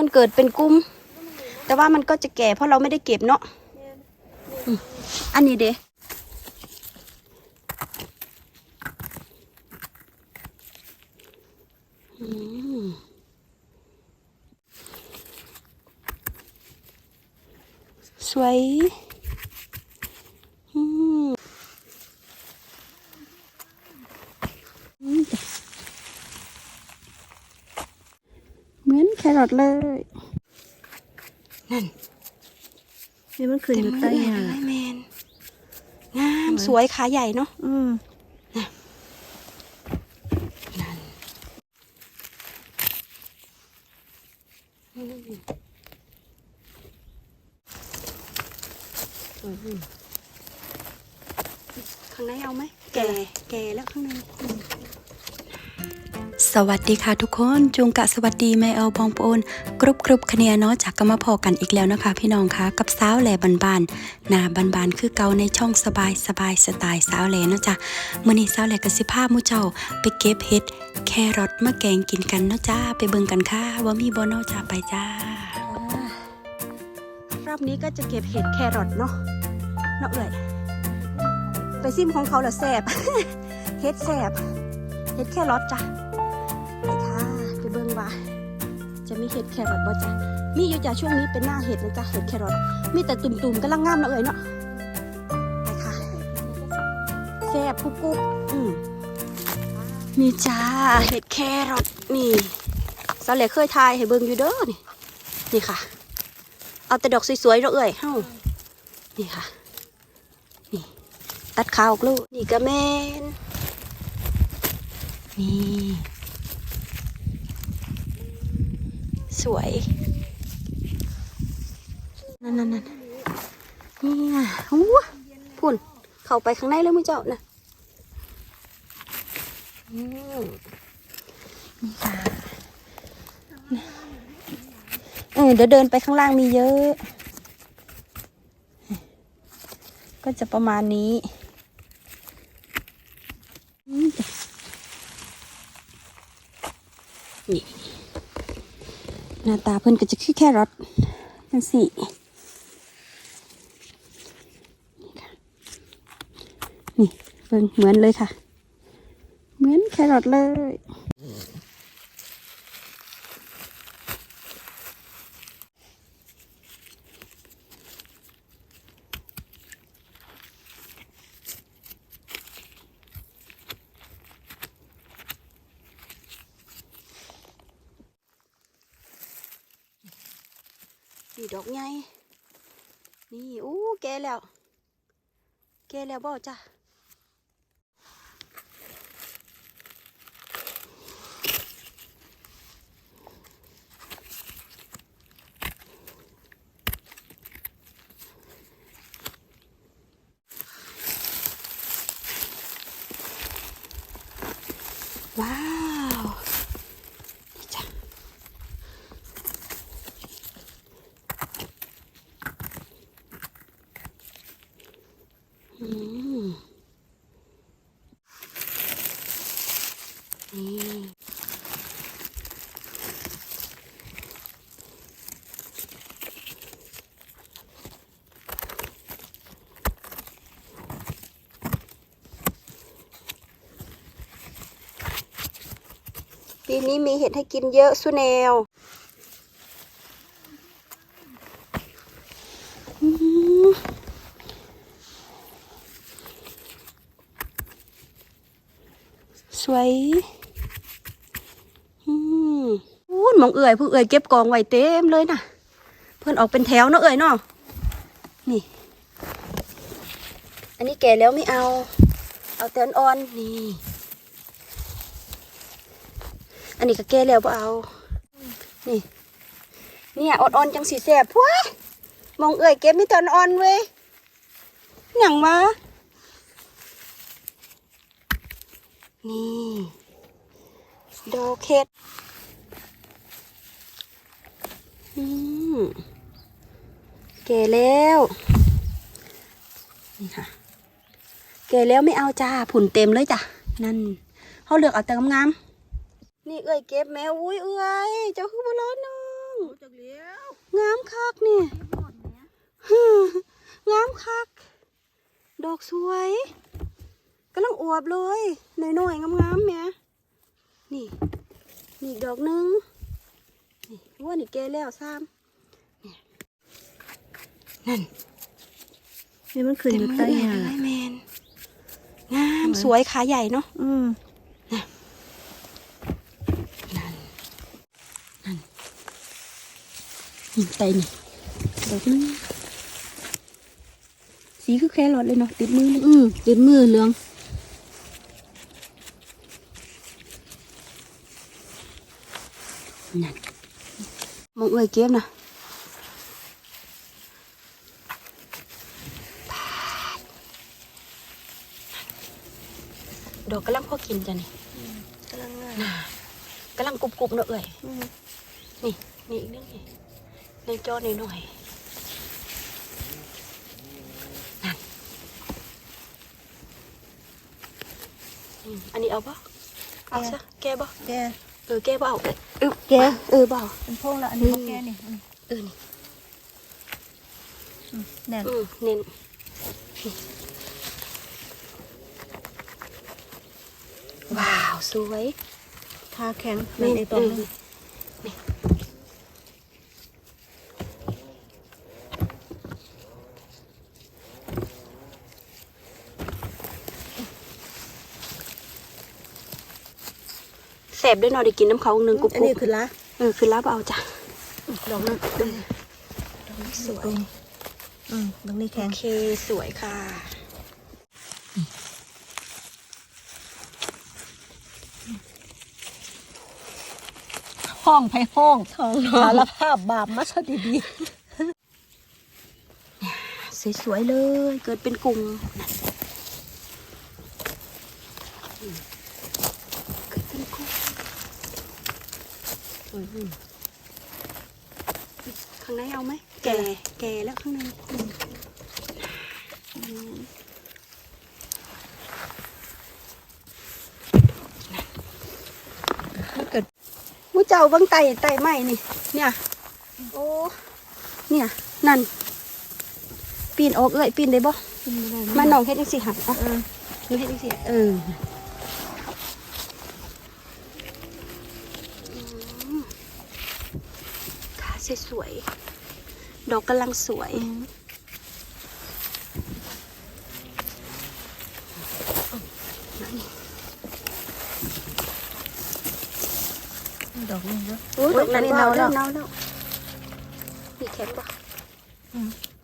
พิ่นเกิดเป็นกุ้ม แต่ว่ามันก็จะแก่เพราะเราไม่ได้เก็บเนาะอันนี้เด้อสวยอืมอืม เหมือนแครอทเลยนั่นนี่มันขึ้นอยู่ใต้เต็มหเลญ้ายแมนงามสวยขาใหญ่เนาะอืมนั่นข้างในเอาไหม แก่ แก่แล้วข้างในส วัสดีค่ะทุกคนจุงกะสวัสดีแม่เอาบองปอนกรุบกรุบคเนียเนาะจากก็มาพอกันอีกแล้วนะคะ พี่น้องคะกับสาวแหล่บานบานๆหนาบานบานๆคือเกาในช่องสบายสบายสไตล์สาวแหล่เนาะจ้ะมื้อนี้สาวแหล่กับสิพาหมู่เจ้า ไปเก็บเห็ดแครอทมาแกงกินกันเนาะจ้าไปเบิ่งกันค่ะว่ามีบ่เนาะจ้าไปจ้ารอบนี้ก็จะเก็บเห็ดแครอทเนาะเนาะเอ่ยไปซิมของเขาละแสบเห็ดแสบเห็ดแครอทจ้ะ ว่า จะมีเห็ดแครอทบ่จ้ะมีอยู่จ้ะช่วงนี้เป็นหน้าเห็ดนะจ้ะเห็ดแครอทมีแต่ตุ่มๆกำลังงามเนาะเอ่ยเนาะไปค่ะแสบกุ๊บกุ๊บอืมนี่จ้าเห็ดแครอทนี่สาเหลเคยทายให้เบิ่งอยู่เด้อนี่นี่ค่ะ เอาแต่ดอกสวยๆเราะเอ่ยเฮ้านี่ค่ะนี่ตัดขาวออกลูกนี่ก็แมนนี่ สวย นั่นนั่นนั่นนี่ไงอู้พุ่น เข้าไปข้างในเลยมึงเจ้าน่ะอืมนี่ค่ะเออเดี๋ยวเดินไปข้างล่างมีเยอะ ก็จะประมาณนี้อืมนี่ หน้าตาเพิ่นก็จะคือแค่รถจังสี่นี่ค่ะนี่เบิ่งเหมือนเลยค่ะ เหมือนแครอทเลย นี่ดอกไงนี่อู้แกแล้ว แกแล้วบ่จ้ะ นี่ปีนี้มีเห็ดให้กินเยอะสุแนวอืม ส วยอืมอู้หมองเอื่อยผู้เอื่อยเก็บกองไว้เต็มเลยนะเพื่อนออกเป็นแถวเนาะเอื่อยเนาะนี่ อันนี้แก่แล้วไม่เอา เอาแต่อ่อนๆนี่ อันนี้ก็แก่แล้วบ่เอา นี่เนี่ยอ่อนๆจังสีแสบพวะมองเอื่อยเก็บไมีแต่อ่อนเว้ยหยังมา นี่ดอกเห็ดอืมแก่แล้ว นี่ค่ะ แก่แล้วไม่เอาจ้าผุ่นเต็มเลยจ้ะ นั่นเขาเลือกเอาแต่งามๆนี่เอ้ยเก็บแมวอุ้ยเอ้ยเจ้าคือบุร้อนน้องคักนี่งามคัก ดอกสวยกำลังอวบเลยหน่อยๆงามๆแหม่นี่นี่อีกดอกหนึงนี่ว่านี่แกแล้วซ้ำนี่นั่นนี่มันขึ้นอยู่ใต้เต็มหมือญ้าเลยแมนงามสวยขาใหญ่เนาะอืมนี่ไปนี่ดอกนึงสีคือแครอทเลยเนาะติดมือเลยอืมติดมือเหลือง นั่นมองเอ้ยเก็บนะดอกกำลังพอกินจ้ะนี่กำลังงามน่ะกำลังกรุบกรุบๆเนาะเอ้ยอืมนี่นี่อีกนิดนี่ในจอหน่อยหน่อยนั่นอืมอันนี้เอาปะเอาซะแกบ่แก เออแกบ่เอาเออแกเออบ่เอาเป็นพวกละอันนี้บ่แกนี่อืมเออนี่อืมแน่นอืมเน้นว้าว สวยขาแข็งนั่นไอ้ตัวนึง นี่แส บด้วยเนอได้กินน้ำเขาหนึ่งกรุบอันกรุนี้บคือละเออคือรับเอาจ้ะดอกนั้นเออดอกนี้สวยอืมดอกนี้แข็โองเคสวยค่ะห้องไผห้องสารภาพบาปมาซะดีสวยๆเลย เกิดเป็นกลุ่มอืมเกิดเป็นกลุ่มอืม ข้างในเอาไหม แก่ แก่แล้วข้างในอืมมันเกิดมูเจ้าเบังไต่ไต่ไม้นี่ เนี่ย โอ้ เนี่ย นั่น ปีนออกเอ้ยปีนได้บ่ๆกินบ่ได้มาน้องเฮ็ดจังซี่หันอะเออหนูเฮ็ดจังซี่เอออืมขา สวยๆ ดอกกำลังสวย ดอกนึงเด้อโอ้ยดอกนั้นอันนี้เน่าเน่าแล้แล้ววเน่าแล้วนี่แข็งบ่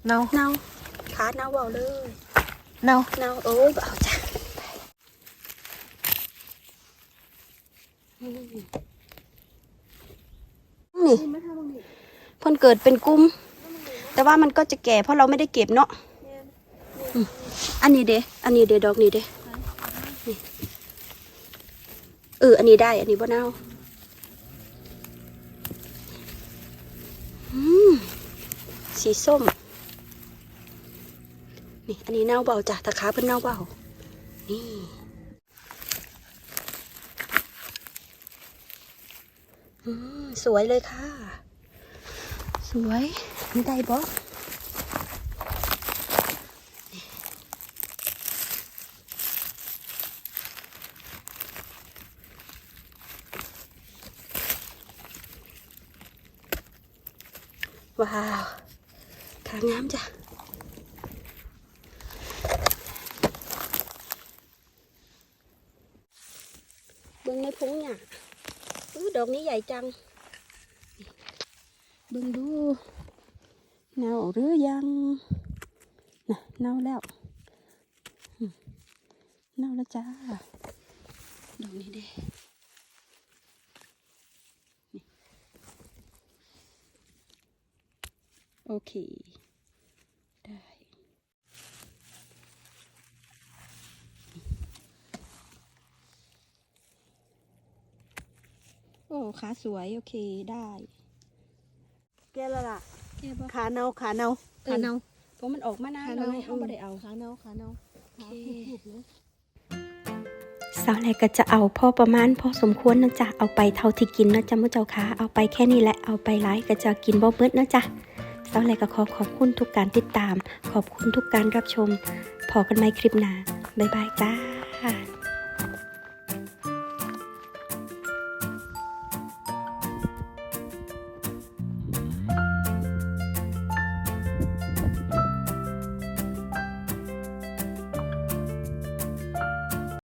เนาเน่าขาเน่าเบาเลยเนาเน่าโอ้ยเบาจ้ะอืมนี่ เพิ่นเกิดเป็นกุ้ม แต่ว่ามันก็จะแก่เพราะเราไม่ได้เก็บเนาะอันนี้เด้อันนี้เด้ดอกนี้เด้นี่เอออันนี้ได้ อันนี้บ่เน่าอืมสีส้ม นี่ อันนี้เน่าเบาจ้ะตะขาเพิ่นเน่าเบา นี่สวยเลยค่ะ สวยไม่ได้บ่ว้าวขางามจ้ะเบิ่งดูเน่าหรือยังน่ะเน่าแล้วเน่าแล้วจ้าดอกนี้เด้โอเค ได้โอ้ขาสวย โอเคได้ แกแล้วล่ะแค่บ่ขาเนาขาเนาเออขาเนาเพราะมันออกมานานแล้วไงเขาไม่ได้เอาขาเนาขาเนาโอเค สาวแหลกก็จะเอาพอประมาณพอสมควรนะจ๊ะเอาไปเท่าที่กินนะจ๊ะมื้อเจ้าค่ะเอาไปแค่นี้แหละเอาไปหลายก็จะกินบ่หมืดนะจ๊ะสาวแหลก็ขอขอบคุณทุกการติดตาม ขอบคุณทุกการรับชมพอกันใหม่คลิปหน้าบ๊ายบายจ้า